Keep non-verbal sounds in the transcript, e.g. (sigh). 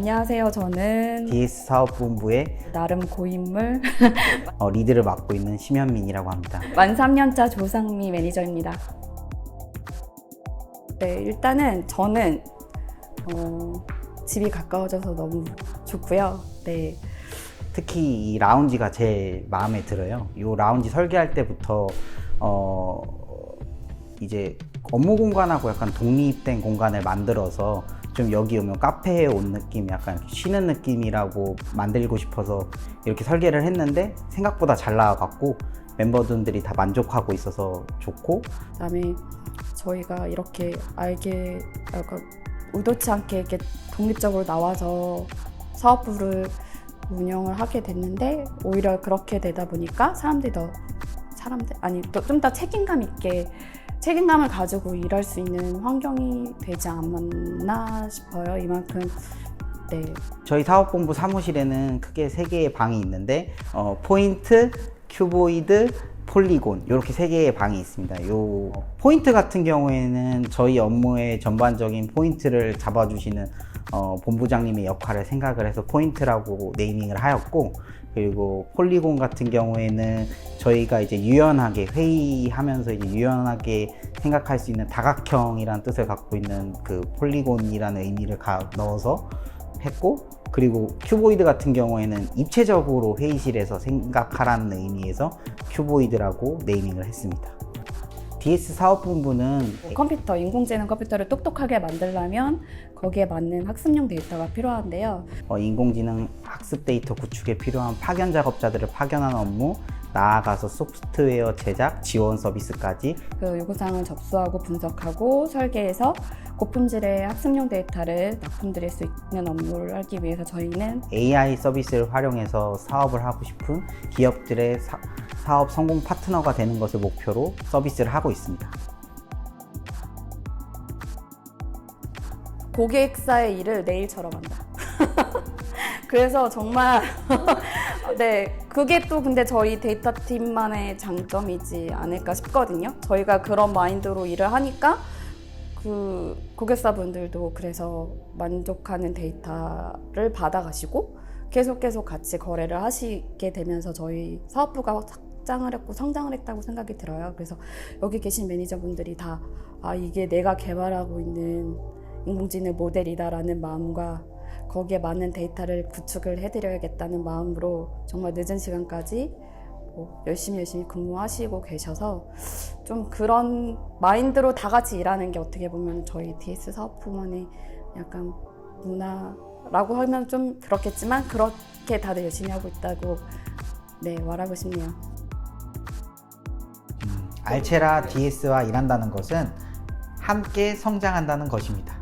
안녕하세요. 저는 DS 사업본부의 나름 고인물 어, 리드를 맡고 있는 심현민이라고 합니다. 만 3년차 조상미 매니저입니다. 네, 일단은 저는 어, 집이 가까워져서 너무 좋고요. 네, 특히 이 라운지가 제일 마음에 들어요. 이 라운지 설계할 때부터 어 이제 업무 공간하고 약간 독립된 공간을 만들어서 좀 여기 오면 카페에 온 느낌, 약간 쉬는 느낌이라고 만들고 싶어서 이렇게 설계를 했는데 생각보다 잘 나와갖고 멤버분들이 다 만족하고 있어서 좋고. 그다음에 저희가 이렇게 알게 약간 의도치 않게 이렇게 독립적으로 나와서 사업부를 운영을 하게 됐는데 오히려 그렇게 되다 보니까 사람들이 더 사람들 아니 좀더 책임감 있게 책임감을 가지고 일할 수 있는 환경이 되지 않았나 싶어요. 이만큼 네 저희 사업본부 사무실에는 크게 세 개의 방이 있는데 어, 포인트, 큐보이드, 폴리곤 이렇게 세 개의 방이 있습니다. 요 포인트 같은 경우에는 저희 업무의 전반적인 포인트를 잡아주시는 어, 본부장님의 역할을 생각을 해서 포인트라고 네이밍을 하였고 그리고 폴리곤 같은 경우에는 저희가 이제 유연하게 회의하면서 이제 유연하게 생각할 수 있는 다각형이라는 뜻을 갖고 있는 그 폴리곤이라는 의미를 가, 넣어서 했고 그리고 큐보이드 같은 경우에는 입체적으로 회의실에서 생각하라는 의미에서 큐보이드라고 네이밍을 했습니다. DS 사업본부는 컴퓨터 인공지능 컴퓨터를 똑똑하게 만들려면 거기에 맞는 학습용 데이터가 필요한데요. 어, 인공지능 학습 데이터 구축에 필요한 파견 작업자들을 파견하는 업무, 나아가서 소프트웨어 제작, 지원 서비스까지 그 요구사항을 접수하고 분석하고 설계해서 고품질의 학습용 데이터를 납품드릴 수 있는 업무를 하기 위해서 저희는 AI 서비스를 활용해서 사업을 하고 싶은 기업들의 사, 사업 성공 파트너가 되는 것을 목표로 서비스를 하고 있습니다. 고객사의 일을 내일처럼 한다. (laughs) 그래서 정말 (laughs) 네 그게 또 근데 저희 데이터 팀만의 장점이지 않을까 싶거든요. 저희가 그런 마인드로 일을 하니까 그 고객사분들도 그래서 만족하는 데이터를 받아가시고 계속 계속 같이 거래를 하시게 되면서 저희 사업부가 확장을 했고 성장을 했다고 생각이 들어요. 그래서 여기 계신 매니저분들이 다 아 이게 내가 개발하고 있는 인공지능 모델이다라는 마음과 거기에 맞는 데이터를 구축을 해드려야겠다는 마음으로 정말 늦은 시간까지 뭐 열심히 열심히 근무하시고 계셔서 좀 그런 마인드로 다 같이 일하는 게 어떻게 보면 저희 DS 사업부만의 약간 문화라고 하면 좀 그렇겠지만 그렇게 다들 열심히 하고 있다고 네 말하고 싶네요. 알체라 DS와 일한다는 것은 함께 성장한다는 것입니다.